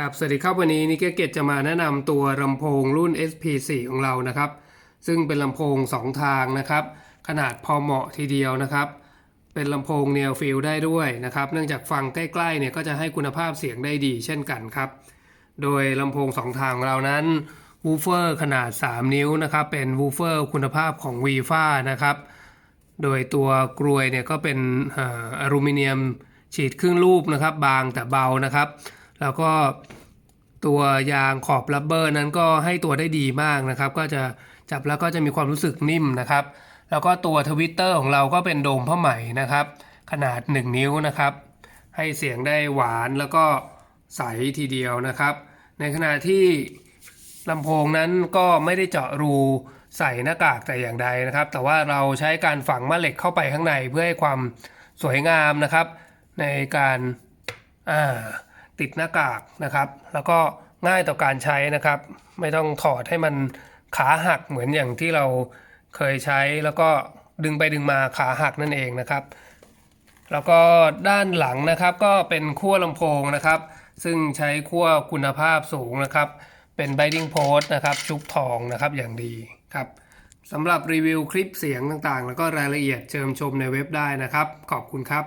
ครับ สวัสดีครับวันนี้นิกเกตจะมาแนะนำตัวลำโพงรุ่น SP4 ของเรานะครับ ซึ่งเป็นลำโพง 2 ทางนะครับ ขนาดพอเหมาะทีเดียวนะครับ เป็นลำโพงเน w ฟิลได้ด้วยนะครับ เนื่องจากฟังใกล้ๆเนี่ยก็จะให้คุณภาพเสียงได้ดีเช่นกันครับ โดยลำโพง 2 ทางของเรานั้นวูฟเฟอร์ขนาด 3 นิ้วนะครับ เป็นวูฟเฟอร์คุณภาพของ v ีฟ้านะครับ โดยตัวกรวยเนี่ยก็เป็นอ่ออลูมิเนียมฉีดครึ่งรูปนะครับ บางแต่เบานะครับ แล้วก็ตัวยางขอบรับเบอร์นั้นก็ให้ตัวได้ดีมากนะครับ ก็จะจับแล้วก็จะมีความรู้สึกนิ่มนะครับ แล้วก็ตัวทวิตเตอร์ของเราก็เป็นโดมผ้าไหมนะครับ ขนาด 1 นิ้วนะครับ ให้เสียงได้หวานแล้วก็ใสทีเดียวนะครับ ในขณะที่ลำโพงนั้นก็ไม่ได้เจาะรูใส่หน้ากากแต่อย่างใดนะครับ แต่ว่าเราใช้การฝังแม่เหล็กเข้าไปข้างในเพื่อให้ความสวยงามนะครับ ในการอ่า ติดหน้ากากนะครับ แล้วก็ง่ายต่อการใช้นะครับ ไม่ต้องถอดให้มันขาหักเหมือนอย่างที่เราเคยใช้แล้วก็ดึงไปดึงมาขาหักนั่นเองนะครับ แล้วก็ด้านหลังนะครับก็เป็นขั้วลำโพงนะครับ ซึ่งใช้ขั้วคุณภาพสูงนะครับ เป็น binding post นะครับชุบทองนะครับอย่างดีครับสำหรับรีวิวคลิปเสียงต่างๆ แล้วก็รายละเอียดเชิญชมในเว็บได้นะครับ ขอบคุณครับ